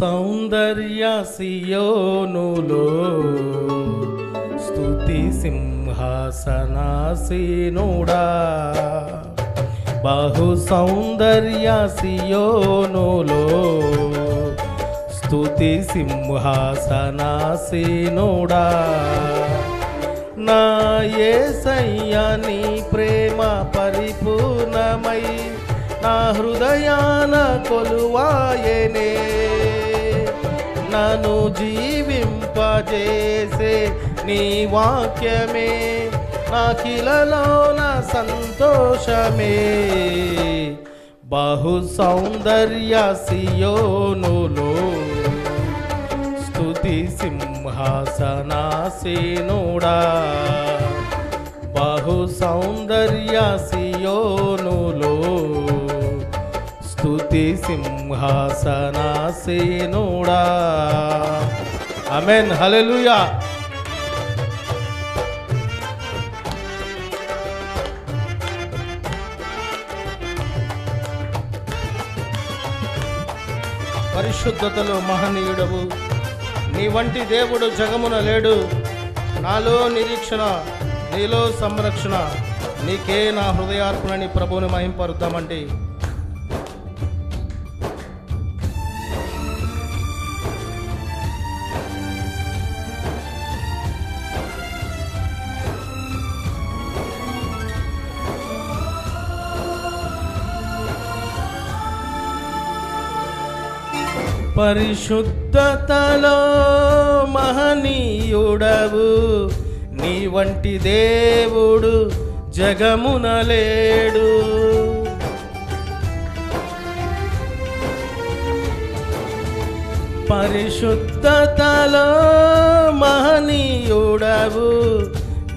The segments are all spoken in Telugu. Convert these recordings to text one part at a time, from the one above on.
సౌందర్య సియోనులో స్తుతి సింహాసనాసీనుడా. బహు సౌందర్య సియోనులో స్తుతి సింహాసనాసీనుడా. నా యేసయ్య నీ ప్రేమ పరిపూర్ణమై నా హృదయాన కొలువాయనే. నను జీవింపజేసే నీ వాక్యమే. నాకిలలోన సంతోషమే. బహు సౌందర్య సియోనులో స్తుతి సింహాసనాసీనుడా. బహు సౌందర్య సియోనులో స్థుతి సింహాసనాసీనుడా అమెన్ హలెలుయా పరిశుద్ధతలో మహనీయుడవు. నీ వంటి దేవుడు జగమున లేడు. నాలో నిరీక్షణ నీలో సంరక్షణ. నీకే నా హృదయార్పణని ప్రభువుని మహింపరుద్దామండి. పరిశుద్ధతలో మహనీయుడవు. నీ వంటి దేవుడు జగమున లేడు. పరిశుద్ధతలో మహనీయుడవు.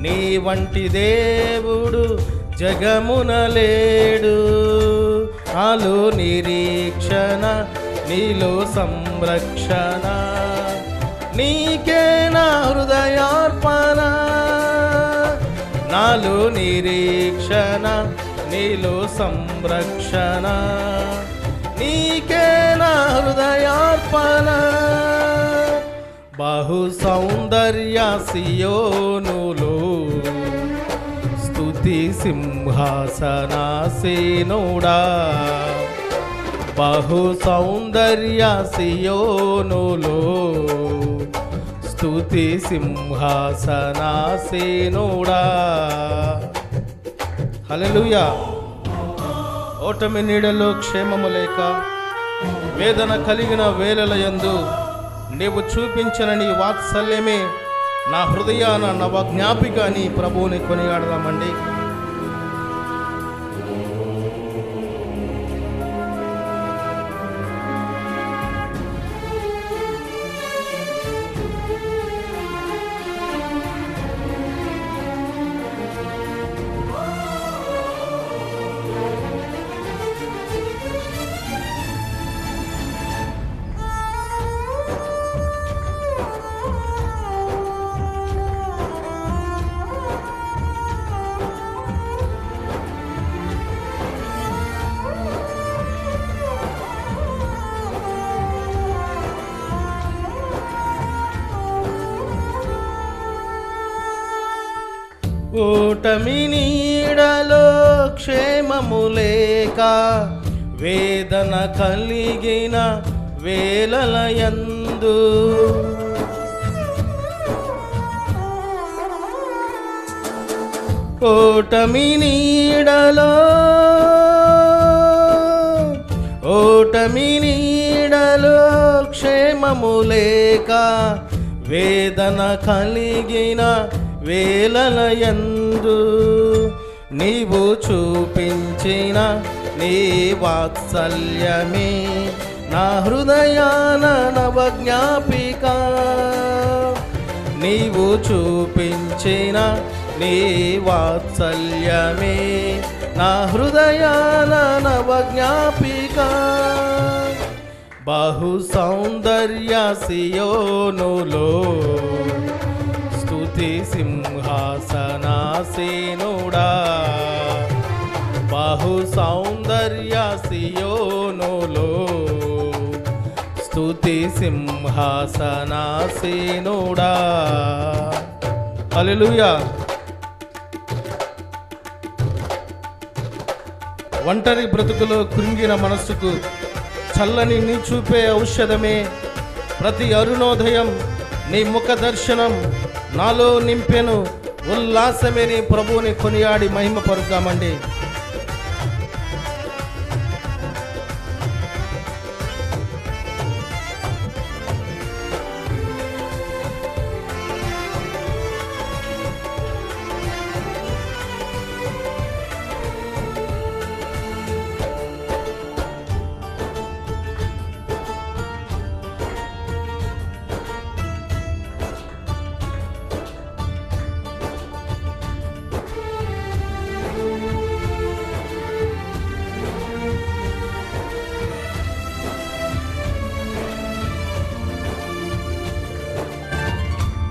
నీ వంటి దేవుడు జగమున లేడు. అలు నిరీక్షణ నీలో సంరక్షణ నీకే నా హృదయార్పణ. నాలో నిరీక్షణ నీలో సంరక్షణ నీకే నా హృదయార్పణ. బహు సౌందర్య సియోనులో స్తుతి సింహాసనాసీనుడా. బహు సౌందర్య సియోనులో. స్తుతి సింహాసనాసీనుడా. హలలుయా ఓటమి నీడలో క్షేమము లేక వేదన కలిగిన వేలల యందు నీవు చూపించిన నీ వాత్సల్యమే నా హృదయాన నవ జ్ఞాపిక అని ప్రభువుని కొనియాడదామండి. కూటమి నీడలో క్షేమము లేక వేదన కలిగిన వేలలయందు ఓటమి నీడలో ఓటమి నీడలో క్షేమము లేక వేదన కలిగిన వేలలయందు నీవు చూపించిన నీ వాత్సల్యమే. నా హృదయాన నవజ్ఞాపిక. నీవు చూపించిన నీ వాత్సల్యమే. నా హృదయాన నవజ్ఞాపిక. బహు సౌందర్య సియోనులో స్తుతి సింహాసనాసీనుడా. బహు సౌందర్య సియోనులో స్తుతి సింహాసనాసీనుడా. హల్లెలూయా. ఒంటరి బ్రతుకులో కృంగిన మనస్సుకు చల్లని నీ చూపే ఔషధమే. ప్రతి అరుణోదయం నీ ముఖ దర్శనం నాలో నింపెను ఉల్లాసమేని ప్రభువుని కొనియాడి మహిమ పరుద్దామండి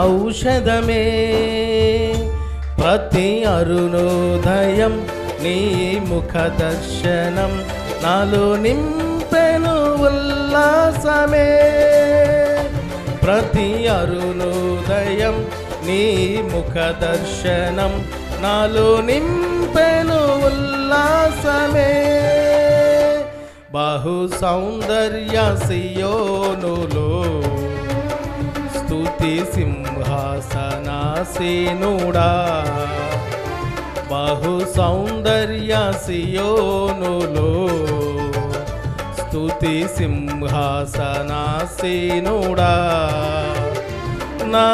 ఔషధమే. ప్రతి అరుణోదయం నీ ముఖ దర్శనం నాలో నింపెను ఉల్లాసమే. ప్రతి అరుణోదయం నీ ముఖ దర్శనం నాలో నింపెను ఉల్లాసమే. బహు సౌందర్య సియోనులో స్తుతి సింహాసనాసీనుడా. బహు సౌందర్య సియోనులో స్తుతి సింహాసనాసీనుడా. నా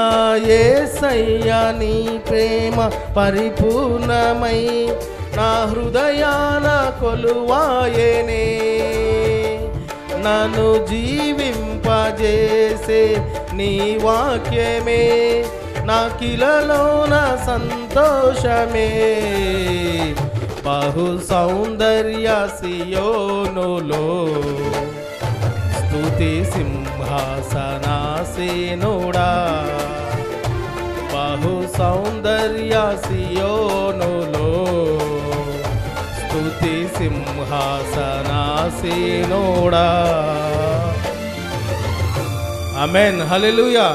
యేసయ్య నీ ప్రేమ పరిపూర్ణమై నా హృదయాన కొలువాయనే. నన్ను జీవిం చేసే నీ వాక్యమే. నా కిలలోన సంతోషమే. బహు సౌందర్య సియోనులో. స్థుతి సింహాసనాసీనుడా. బహు సౌందర్య సియోనులో. స్థుతి సింహాసనాసీనుడా. అమెన్ హల్లెలూయా